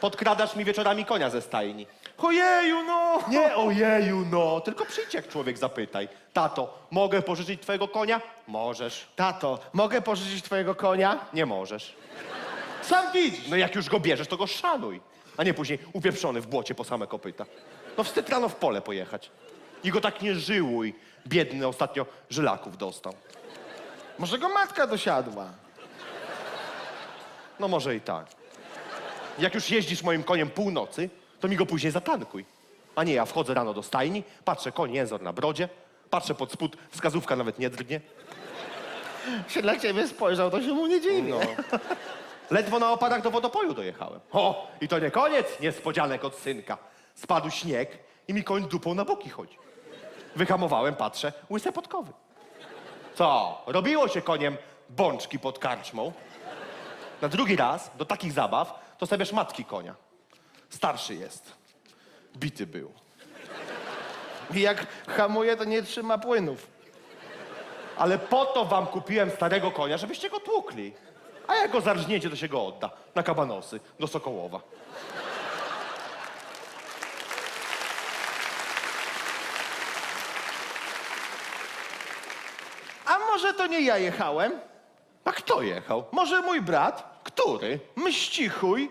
Podkradasz mi wieczorami konia ze stajni. Ojeju, no! Nie, ojeju, no. Tylko przyjdź jak człowiek zapytaj. Tato, mogę pożyczyć twojego konia? Możesz. Tato, mogę pożyczyć twojego konia? Nie możesz. Sam widzisz. No jak już go bierzesz, to go szanuj. A nie później upieprzony w błocie po same kopyta. No wstyd rano w pole pojechać. I go tak nie żyłuj. Biedny ostatnio żylaków dostał. Może go matka dosiadła. No może i tak. Jak już jeździsz moim koniem północy, to mi go później zatankuj. A nie, ja wchodzę rano do stajni, patrzę, koń jęzor na brodzie, patrzę pod spód, wskazówka nawet nie drgnie. Się dla ciebie spojrzał, to się mu nie dziwi. No. Ledwo na opadach do wodopoju dojechałem. O, i to nie koniec niespodzianek od synka. Spadł śnieg i mi koń dupą na boki chodzi. Wyhamowałem, patrzę, łyse podkowy. Co? Robiło się koniem bączki pod karczmą. Na drugi raz, do takich zabaw, to sobie szmatki konia. Starszy jest. Bity był. I jak hamuje, to nie trzyma płynów. Ale po to wam kupiłem starego konia, żebyście go tłukli. A jak go zarżniecie, to się go odda. Na kabanosy, do Sokołowa. A może to nie ja jechałem? A kto jechał? Może mój brat? Który? Mścichuj?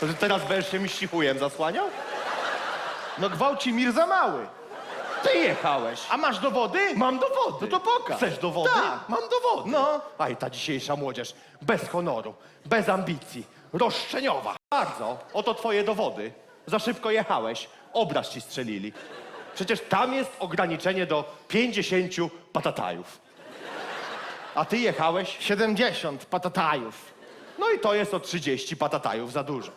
To ty teraz będziesz się mścichujem zasłaniał? No gwałci mir za mały. Ty jechałeś. A masz dowody? Mam dowody. No to pokaż. Chcesz dowody? Tak. Mam dowody. No. Aj, ta dzisiejsza młodzież. Bez honoru, bez ambicji, roszczeniowa. Bardzo. Oto twoje dowody. Za szybko jechałeś. Obraz ci strzelili. Przecież tam jest ograniczenie do 50 patatajów. A ty jechałeś 70 patatajów. No i to jest o 30 patatajów za dużo.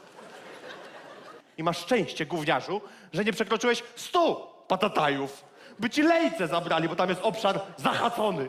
I masz szczęście, gówniarzu, że nie przekroczyłeś 100 patatajów. By ci lejce zabrali, bo tam jest obszar zahacony.